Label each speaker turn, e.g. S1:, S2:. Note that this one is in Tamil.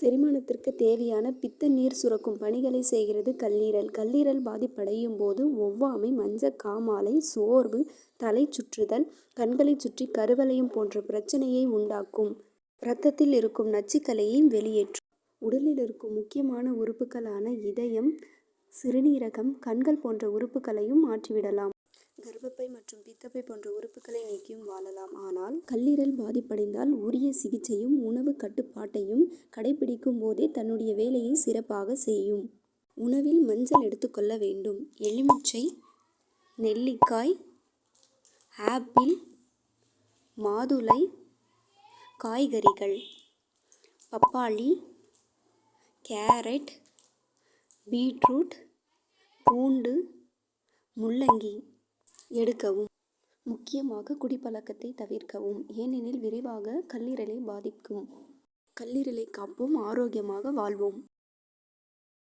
S1: செரிமானத்திற்கு தேவையான பித்த நீர் சுரக்கும் பணிகளை செய்கிறது கல்லீரல். கல்லீரல் பாதிப்படையும் போது ஒவ்வாமை மஞ்ச காமாலை சோர்வு தலை சுற்றுதல் கண்களைச் சுற்றி கருவளையம் போன்ற பிரச்சனையை உண்டாக்கும். ரத்தத்தில் இருக்கும் நச்சுக்களை வெளியேற்றும். உடலில் இருக்கும் முக்கியமான உறுப்புகளான இதயம் சிறுநீரகம் கண்கள் போன்ற உறுப்புகளையும் மாற்றிவிடலாம். கர்ப்பப்பை மற்றும் பித்தப்பை போன்ற உறுப்புகளை நீக்கியும் வாழலாம். ஆனால் கல்லீரல் பாதிப்படைந்தால் உரிய சிகிச்சையும் உணவுக் கட்டுப்பாட்டையும் கடைபிடிக்கும் போதே தன்னுடைய வேலையை சிறப்பாக செய்யும். உணவில் மஞ்சள் எடுத்துக்கொள்ள வேண்டும். எலுமிச்சை நெல்லிக்காய் ஆப்பிள் மாதுளை காய்கறிகள் பப்பாளி கேரட் பீட்ரூட் பூண்டு முள்ளங்கி எடுக்கவும். முக்கியமாக குடிப்பழக்கத்தை தவிர்க்கவும் ஏனெனில் விரைவாக கல்லீரலை பாதிக்கும். கல்லீரலை காப்போம் ஆரோக்கியமாக வாழ்வோம்.